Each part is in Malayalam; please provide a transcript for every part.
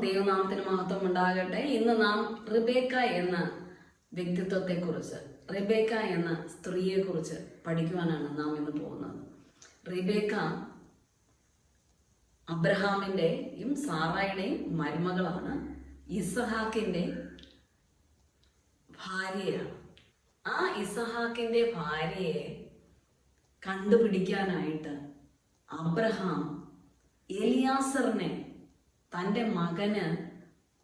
ദൈവനാമത്തിന് മഹത്വം ഉണ്ടാകട്ടെ. ഇന്ന് നാം റിബേക്ക എന്ന വ്യക്തിത്വത്തെക്കുറിച്ച് റിബേക്ക എന്ന സ്ത്രീയെക്കുറിച്ച് പഠിക്കുവാനാണ് നാം ഇന്ന് പോകുന്നത്. റിബേക്ക അബ്രഹാമിന്റെയും സാറായുടെയും മരുമകളാണ്. ഇസഹാക്കിന്റെ ഭാര്യയാണ്. ആ ഇസഹാക്കിന്റെ ഭാര്യയെ കണ്ടുപിടിക്കാനായിട്ട് അബ്രഹാം എലിയാസറിനെ തന്റെ മകന്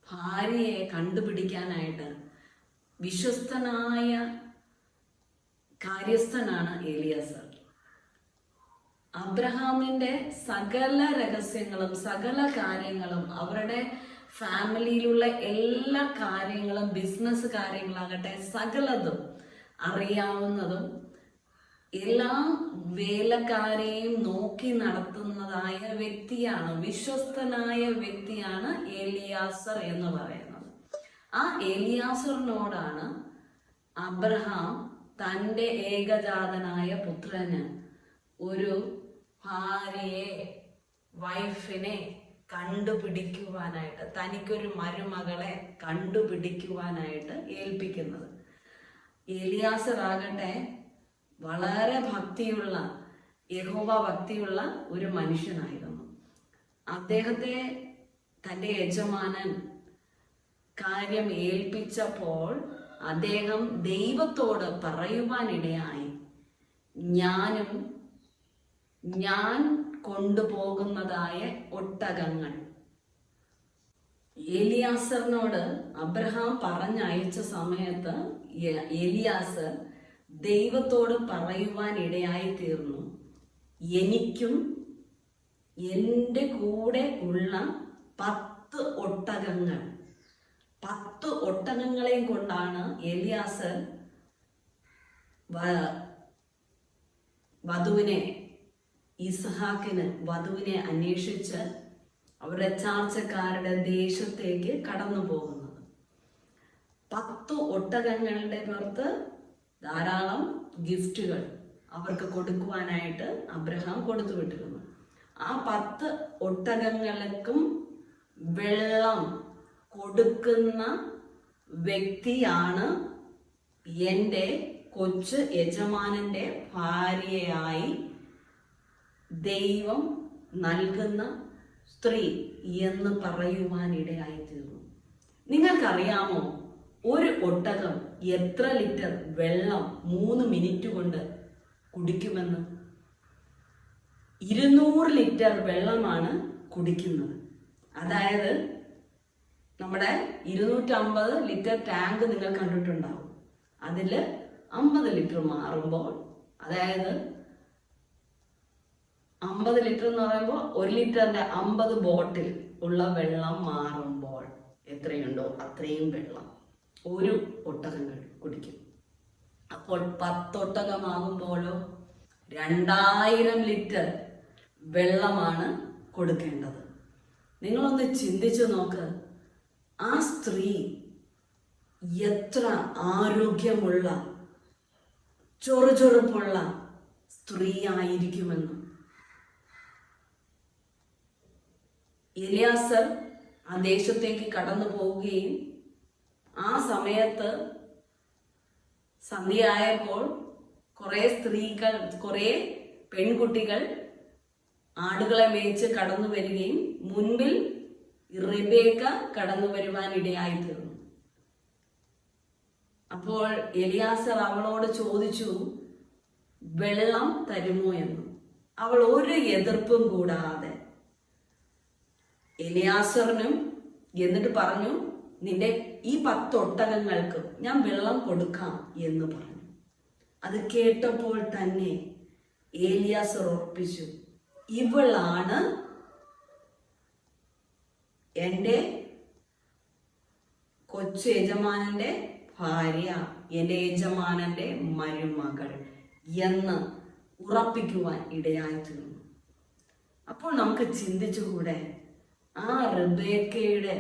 ഭാര്യയെ കണ്ടുപിടിക്കാനായിട്ട് വിശ്വസ്തനായ കാര്യസ്ഥനാണ് ഏലിയാസർ അബ്രഹാമിന്റെ സകല രഹസ്യങ്ങളും സകല കാര്യങ്ങളും അവരുടെ ഫാമിലിയിലുള്ള എല്ലാ കാര്യങ്ങളും ബിസിനസ് കാര്യങ്ങളാകട്ടെ സകലതും അറിയാവുന്നതും എല്ലാ വേലക്കാരെയും നോക്കി നടത്തുന്നതായ വ്യക്തിയാണ് വിശ്വസ്തനായ വ്യക്തിയാണ് ഏലിയാസർ എന്ന് പറയുന്നത്. ആ ഏലിയാസറിനോടാണ് അബ്രഹാം തന്റെ ഏകജാതനായ പുത്രന് ഒരു ഭാര്യയെ വൈഫിനെ കണ്ടുപിടിക്കുവാനായിട്ട് തനിക്കൊരു മരുമകളെ കണ്ടുപിടിക്കുവാനായിട്ട് ഏൽപ്പിക്കുന്നത്. ഏലിയാസർ ആകട്ടെ വളരെ ഭക്തിയുള്ള യഹോവ ഭക്തിയുള്ള ഒരു മനുഷ്യനായിരുന്നു. അദ്ദേഹത്തെ തന്റെ യജമാനൻ കാര്യം ഏൽപ്പിച്ചപ്പോൾ അദ്ദേഹം ദൈവത്തോട് പറയുവാനിടയായി ഞാനും ഞാൻ കൊണ്ടുപോകുന്നതായ ഒട്ടകങ്ങൾ. എലിയാസറിനോട് അബ്രഹാം പറഞ്ഞയച്ച സമയത്ത് എ- ഏലിയാസർ ദൈവത്തോട് പറയുവാൻ ഇടയായി തീർന്നു എനിക്കും എന്റെ കൂടെ ഉള്ള പത്ത് ഒട്ടകങ്ങൾ. പത്ത് ഒട്ടകങ്ങളെയും കൊണ്ടാണ് എലിയാസ് വധുവിനെ ഇസ്ഹാക്കിന് വധുവിനെ അന്വേഷിച്ച് അവരുടെ ചാർച്ചക്കാരുടെ ദേശത്തേക്ക് കടന്നു പോകുന്നത് പത്ത് ഒട്ടകങ്ങളുടെ പുറത്ത് ധാരാളം ഗിഫ്റ്റുകൾ അവർക്ക് കൊടുക്കുവാനായിട്ട് അബ്രഹാം കൊടുത്തു വിട്ടിരുന്നു. ആ പത്ത് ഒട്ടകങ്ങൾക്കും വെള്ളം കൊടുക്കുന്ന വ്യക്തിയാണ് എന്റെ കൊച്ച് യജമാനന്റെ ഭാര്യയായി ദൈവം നൽകുന്ന സ്ത്രീ എന്ന് പറയുവാനിടയായി തീർന്നു നിങ്ങൾക്കറിയാമോ? ഒരു ഒട്ടകം എത്ര ലിറ്റർ വെള്ളം മൂന്ന് മിനിറ്റ് കൊണ്ട് കുടിക്കുമെന്ന്? ഇരുന്നൂറ് ലിറ്റർ വെള്ളമാണ് കുടിക്കുന്നത്. അതായത് നമ്മുടെ ഇരുന്നൂറ്റമ്പത് ലിറ്റർ ടാങ്ക് നിങ്ങൾ കണ്ടിട്ടുണ്ടാവും. അതിൽ അമ്പത് ലിറ്റർ മാറുമ്പോൾ അതായത് അമ്പത് ലിറ്റർ എന്ന് പറയുമ്പോൾ ഒരു ലിറ്ററിന്റെ അമ്പത് ബോട്ടിൽ ഉള്ള വെള്ളം മാറുമ്പോൾ എത്രയുണ്ടോ അത്രയും വെള്ളം. ഒരു ഒട്ടകം കുടിക്കും. അപ്പോൾ പത്തൊട്ടകമാകുമ്പോഴോ രണ്ടായിരം ലിറ്റർ വെള്ളമാണ് കൊടുക്കേണ്ടത്. നിങ്ങളൊന്ന് ചിന്തിച്ചു നോക്ക്. ആ സ്ത്രീ എത്ര ആരോഗ്യമുള്ള ചൊറുചൊറുപ്പുള്ള സ്ത്രീ ആയിരിക്കുമെന്ന് എലിയാസർ ആ ദേശത്തേക്ക് കടന്നു പോവുകയും ആ സമയത്ത് സന്ധ്യയായപ്പോൾ കുറേ സ്ത്രീകൾ കുറേ പെൺകുട്ടികൾ ആടുകളെ മേയിച്ച് കടന്നു വരികയും മുൻപിൽ റിബേക്ക കടന്നു വരുവാൻ ഇടയായി തീർന്നു അപ്പോൾ എലിയാസർ അവളോട് ചോദിച്ചു വെള്ളം തരുമോ എന്ന്? അവൾ ഒരു എതിർപ്പും കൂടാതെ എലിയാസറിനും എന്നിട്ട് പറഞ്ഞു നിന്റെ ഈ പത്തൊട്ടകങ്ങൾക്ക് ഞാൻ വെള്ളം കൊടുക്കാം എന്ന് പറഞ്ഞു. അത് കേട്ടപ്പോൾ തന്നെ ഏലിയാസർ ഉറപ്പിച്ചു ഇവളാണ് എന്റെ കൊച്ചു യജമാനന്റെ ഭാര്യ എന്റെ യജമാനന്റെ മരുമകൾ എന്ന് ഉറപ്പിക്കുവാൻ ഇടയായി തീർന്നു അപ്പോൾ നമുക്ക് ചിന്തിച്ചുകൂടെ ആ റിബേക്കയുടെ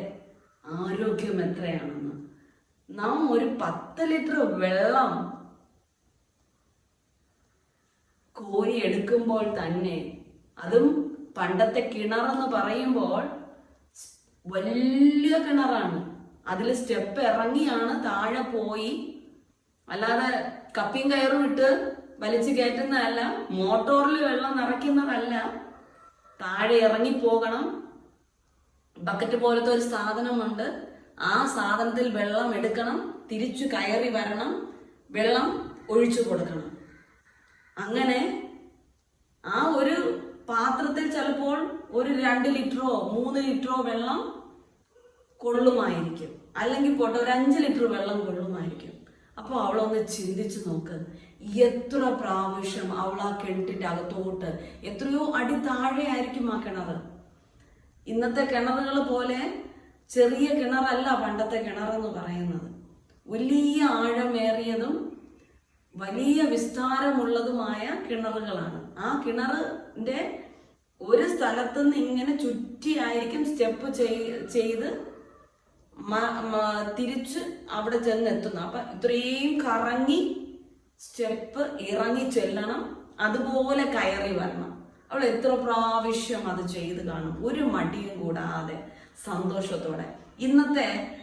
ആരോഗ്യം എത്രയാണെന്ന്. നാം ഒരു പത്ത് ലിറ്റർ വെള്ളം കോരി എടുക്കുമ്പോൾ തന്നെ അതും പണ്ടത്തെ കിണറെന്ന് പറയുമ്പോൾ വലിയ കിണറാണ്. അതിൽ സ്റ്റെപ്പ് ഇറങ്ങിയാണ് താഴെ പോയി. അല്ലാതെ കപ്പിയും കയറും ഇട്ട് വലിച്ചു കയറ്റുന്നതല്ല മോട്ടോറിൽ വെള്ളം നിറയ്ക്കുന്നതല്ല. താഴെ ഇറങ്ങി പോകണം. ബക്കറ്റ് പോലത്തെ ഒരു സാധനമുണ്ട്. ആ സാധനത്തിൽ വെള്ളം എടുക്കണം തിരിച്ചു കയറി വരണം വെള്ളം ഒഴിച്ചു കൊടുക്കണം. അങ്ങനെ ആ ഒരു പാത്രത്തിൽ ചിലപ്പോൾ ഒരു രണ്ട് ലിറ്ററോ മൂന്ന് ലിറ്ററോ വെള്ളം കൊള്ളുമായിരിക്കും. അല്ലെങ്കിൽ പോട്ടെ ഒരു അഞ്ച് ലിറ്റർ വെള്ളം കൊള്ളുമായിരിക്കും. അപ്പോൾ അവളൊന്ന് ചിന്തിച്ചു നോക്ക് എത്ര പ്രാവശ്യം അവൾ ആ കിണറ്റിന്റെ അകത്തോട്ട് എത്രയോ അടി താഴെ ആയിരിക്കും ആ കിണർ ഇന്നത്തെ കിണറുകൾ പോലെ ചെറിയ കിണറല്ല പണ്ടത്തെ കിണറെന്ന് പറയുന്നത്. വലിയ ആഴമേറിയതും വലിയ വിസ്താരമുള്ളതുമായ കിണറുകളാണ്. ആ കിണറിന്റെ ഒരു സ്ഥലത്തു നിന്ന് ഇങ്ങനെ ചുറ്റിയായിരിക്കും സ്റ്റെപ്പ് ചെയ്ത് തിരിച്ച് അവിടെ ചെന്നെത്തുന്നു അപ്പൊ ഇത്രയും കറങ്ങി സ്റ്റെപ്പ് ഇറങ്ങി ചെല്ലണം. അതുപോലെ കയറി വരണം. അവൾ എത്ര പ്രാവശ്യം അത് ചെയ്ത് കാണും. ഒരു മടിയും കൂടാതെ സന്തോഷത്തോടെ. ഇന്നത്തെ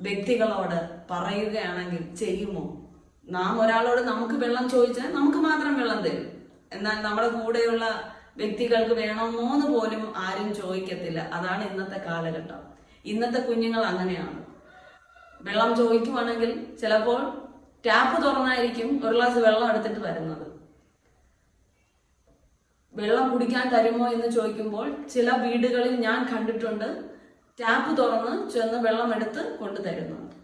വ്യക്തികളോട് പറയുകയാണെങ്കിൽ ചെയ്യുമോ? നാം ഒരാളോട് നമുക്ക് വെള്ളം ചോദിച്ചാൽ നമുക്ക് മാത്രം വെള്ളം തരും. എന്നാൽ നമ്മുടെ കൂടെയുള്ള വ്യക്തികൾക്ക് വേണമോ എന്ന് പോലും ആരും ചോദിക്കത്തില്ല. അതാണ് ഇന്നത്തെ കാലഘട്ടം. ഇന്നത്തെ കുഞ്ഞുങ്ങൾ അങ്ങനെയാണ്. വെള്ളം ചോദിക്കുവാണെങ്കിൽ ചിലപ്പോൾ ടാപ്പ് തുറന്നായിരിക്കും ഒരു ഗ്ലാസ് വെള്ളം എടുത്തിട്ട് വരുന്നത്. വെള്ളം കുടിക്കാൻ തരുമോ എന്ന് ചോദിക്കുമ്പോൾ ചില വീടുകളിൽ ഞാൻ കണ്ടിട്ടുണ്ട് ടാപ്പ് തുറന്ന് ചെന്ന് വെള്ളം എടുത്ത് കൊണ്ടു തരുന്നുണ്ട്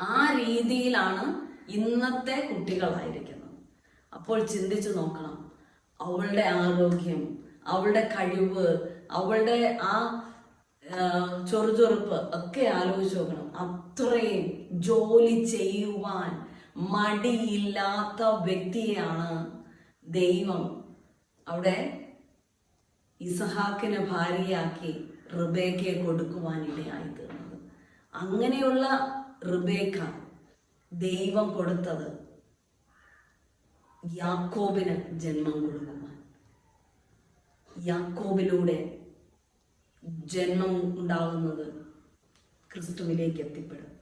ആ രീതിയിലാണ് ഇന്നത്തെ കുട്ടികളായിരിക്കുന്നത്. അപ്പോൾ ചിന്തിച്ചു നോക്കണം. അവളുടെ ആരോഗ്യം അവളുടെ കഴിവ് അവളുടെ ആ, ചൊറുചൊറുപ്പ് ഒക്കെ ആലോചിച്ച് നോക്കണം. അത്രയും ജോലി ചെയ്യുവാൻ മടിയില്ലാത്ത വ്യക്തിയാണ് ദൈവം. അവിടെ ഇസഹാക്കിനെ ഭാര്യയാക്കി റിബേക്കയെ കൊടുക്കുവാൻ ഇടയായി തീർന്നത് അങ്ങനെയുള്ള റിബേക്ക ദൈവം കൊടുത്തത് യാക്കോബിന് ജന്മം കൊടുക്കുവാൻ. യാക്കോബിലൂടെ ജന്മം ഉണ്ടാകുന്നത് ക്രിസ്തുവിലേക്ക് എത്തിപ്പെടും.